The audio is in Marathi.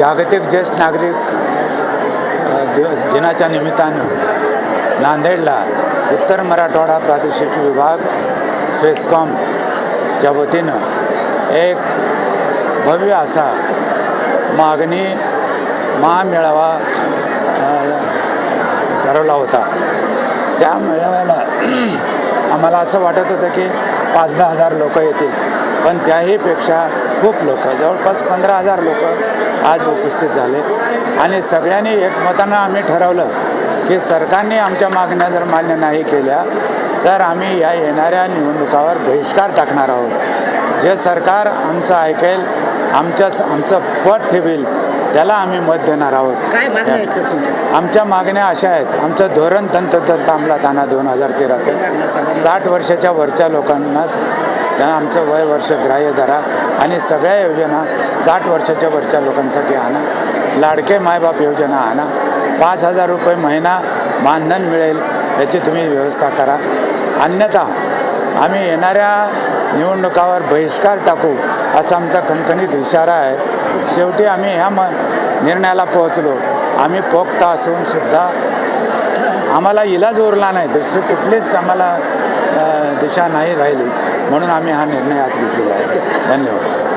जागतिक ज्येष्ठ नागरिक दिवस दिनाच्या निमित्तानं नांदेडला उत्तर मराठवाडा प्रादेशिक विभाग फेस्कॉमच्या वतीनं एक भव्य असा मागणी महामेळावा ठरवला होता. त्या मेळाव्याला आम्हाला असं वाटत होतं की पाच दहा हजार लोक येतील. पण त्याहीपेक्षा खूप लोक जवळपास पंधरा हजार लोक आज उपस्थित झाले. आणि सगळ्यांनी एकमतानं आम्ही ठरवलं की सरकारने आमच्या मागण्या जर मान्य नाही केल्या तर आम्ही या येणाऱ्या निवडणुकावर बहिष्कार टाकणार आहोत. जे सरकार आमचं ऐकेल आमच्याच आमचं पट ठेवील त्याला आम्ही मत देणार आहोत. काय आमच्या मागण्या अशा आहेत. आमचं धोरण तंत्रतंत्र अंमलात आणा दोन हजार तेराचं. साठ वर्षाच्या वरच्या लोकांनाच त्या आमचं वय वर्ष ग्राह्य धरा आणि सगळ्या योजना साठ वर्षाच्या वरच्या लोकांसाठी आणा. लाडके मायबाप योजना आणा. पाच हजार रुपये महिना मानधन मिळेल याची तुम्ही व्यवस्था करा. अन्यथा आम्ही येणाऱ्या निवडणुकावर बहिष्कार टाकू असा आमचा खणखणीत इशारा आहे. शेवटी आम्ही ह्या म निर्णयाला पोहोचलो. आम्ही पोखता असून सुद्धा आम्हाला इलाज उरला नाही. दुसरी कुठलीच आम्हाला दिशा नाही राहिली. म्हणून आम्ही हा निर्णय आज घेतलेला आहे. धन्यवाद.